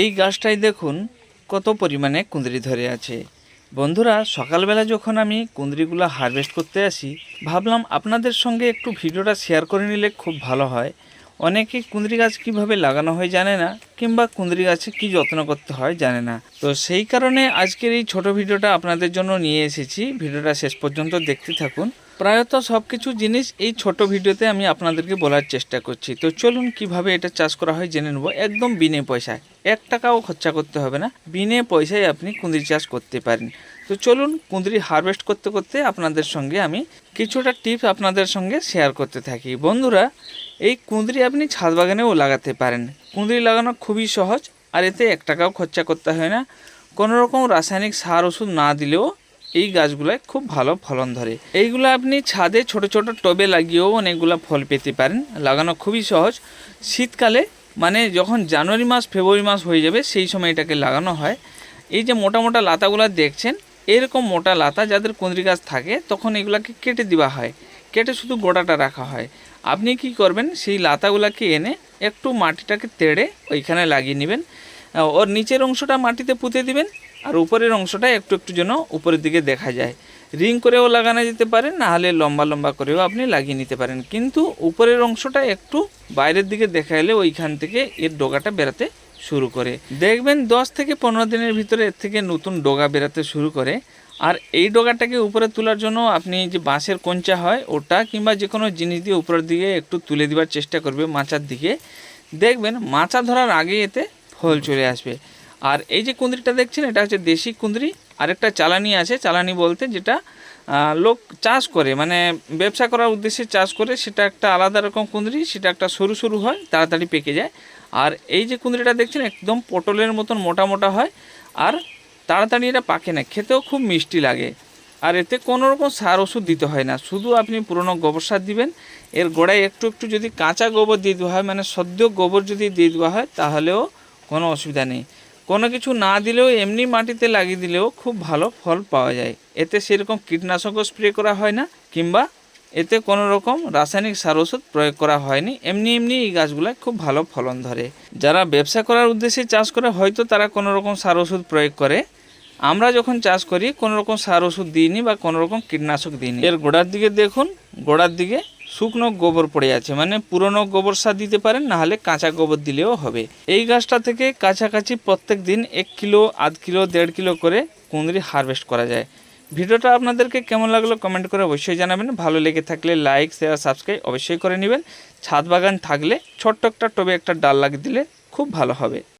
এই গাছটাই দেখুন কত পরিমাণে কুঁদরি ধরে আছে। বন্ধুরা, সকালবেলা যখন আমি কুঁদরিগুলো হারভেস্ট করতে আসি, ভাবলাম আপনাদের সঙ্গে একটু ভিডিওটা শেয়ার করে নিলে খুব ভালো হয়। অনেকে কুঁদরি গাছ কীভাবে লাগানো হয় জানে না, কিংবা কুঁদরি গাছে কি যত্ন করতে হয় জানে না। তো সেই কারণে আজকের এই ছোট ভিডিওটা আপনাদের জন্য নিয়ে এসেছি। ভিডিওটা শেষ পর্যন্ত দেখতে থাকুন। প্রায়ত সব কিছু জিনিস এই ছোট ভিডিওতে আমি আপনাদেরকে বলার চেষ্টা করছি। তো চলুন কীভাবে এটা চাষ করা হয় জেনে নেব। একদম বিনে পয়সায়। এক টাকাও খরচা করতে হবে না। বিনে পয়সায় আপনি কুঁদরি চাষ করতে পারেন। তো চলুন কুঁদরি হারভেস্ট করতে করতে আপনাদের সঙ্গে আমি কিছুটা টিপস আপনাদের সঙ্গে শেয়ার করতে থাকি। বন্ধুরা, এই কুঁদরি আপনি ছাদ বাগানেও লাগাতে পারেন। কুঁদরি লাগানো খুবই সহজ আর এতে এক টাকাও খরচা করতে হয় না। কোনো রকম রাসায়নিক সার ওষুধ না দিলেও এই গাছগুলোয় খুব ভালো ফলন ধরে। এইগুলো আপনি ছাদে ছোট ছোট টবে লাগিয়েও অনেকগুলো ফল পেতে পারেন। লাগানো খুবই সহজ। শীতকালে মানে যখন জানুয়ারি মাস, ফেব্রুয়ারি মাস হয়ে যাবে, সেই সময় এটাকে লাগানো হয়। এই যে মোটা মোটা লাতাগুলো দেখছেন, এরকম মোটা লাতা যাদের কুঁদরি গাছ থাকে, তখন এগুলাকে কেটে দেওয়া হয়। কেটে শুধু গোড়াটা রাখা হয়। আপনি কি করবেন, সেই লাতাগুলোকে এনে একটু মাটিটাকে তেড়ে ওইখানে লাগিয়ে নেবেন। ওর নিচের অংশটা মাটিতে পুঁতে দিবেন। আর উপরের অংশটা একটু একটু যেন উপরের দিকে দেখা যায়। রিং করেও লাগানো যেতে পারে, না হলে লম্বা লম্বা করেও আপনি লাগিয়ে নিতে পারেন। কিন্তু উপরের অংশটা একটু বাইরের দিকে দেখা এলে ওইখান থেকে এর ডোগাটা বেরাতে শুরু করে। দেখবেন দশ থেকে পনেরো দিনের ভিতরে এর থেকে নতুন ডোগা বেরাতে শুরু করে। আর এই ডোগাটাকে উপরে তোলার জন্য আপনি যে বাঁশের কঞ্চা হয়, ওটা কিংবা যে কোনো জিনিস দিয়ে উপরের দিকে একটু তুলে দেওয়ার চেষ্টা করবে মাচার দিকে। দেখবেন মাচা ধরার আগে এতে ফল চলে আসবে। আর এই যে কুঁদরিটা দেখছেন, এটা হচ্ছে দেশি কুঁদরি। আরেকটা চালানি আছে, চালানি বলতে যেটা লোক চাষ করে মানে ব্যবসা করার উদ্দেশ্যে চাষ করে, সেটা একটা আলাদা রকম কুঁদরি, সেটা একটা সরু সরু হয়, তাড়াতাড়ি পেকে যায়। আর এই যে কুঁদরিটা দেখছেন, একদম পটলের মতন মোটা মোটা হয়, আর তাড়াতাড়ি এটা পাকে না, খেতেও খুব মিষ্টি লাগে। আর এতে কোনো রকম সার ওষুধ দিতে হয় না, শুধু আপনি পুরনো গোবর সার দিবেন। এর গোড়ায় একটু একটু যদি কাঁচা গোবর দিয়ে দেওয়া হয় মানে সদ্য গোবর যদি দিয়ে দেওয়া হয়, তাহলেও কোনো অসুবিধা নেই। কোনো কিছু না দিলেও, এমনি মাটিতে লাগিয়ে দিলেও খুব ভালো ফল পাওয়া যায়। এতে সেরকম কীটনাশকও স্প্রে করা হয় না, কিংবা এতে কোনো রকম রাসায়নিক সার ওষুধ প্রয়োগ করা হয়নি। এমনি এমনি এই গাছগুলোয় খুব ভালো ফলন ধরে। যারা ব্যবসা করার উদ্দেশ্যে চাষ করে, হয়তো তারা কোনো রকম সার ওষুধ প্রয়োগ করে। আমরা যখন চাষ করি, কোনো রকম সার ওষুধ দিইনি বা কোনো রকম কীটনাশক দিইনি। এর গোড়ার দিকে দেখুন, গোড়ার দিকে শুকনো গোবর পড়ে আছে মানে পুরনো গোবর সার দিতে পারেন না হলে কাঁচা গোবর দিলেও হবে। এই গাছটা থেকে কাছাকাছি প্রত্যেক দিন এক কিলো, আধ কিলো, দেড় কিলো করে কুঁদরি হারভেস্ট করা যায়। ভিডিওটা আপনাদেরকে কেমন লাগল কমেন্ট করে অবশ্যই জানাবেন। ভালো লেগে থাকলে লাইক, শেয়ার, সাবস্ক্রাইব অবশ্যই করে নেবেন। ছাদ বাগান থাকলে ছোট্ট একটা টবে একটা ডাল লাগিয়ে দিলে খুব ভালো হবে।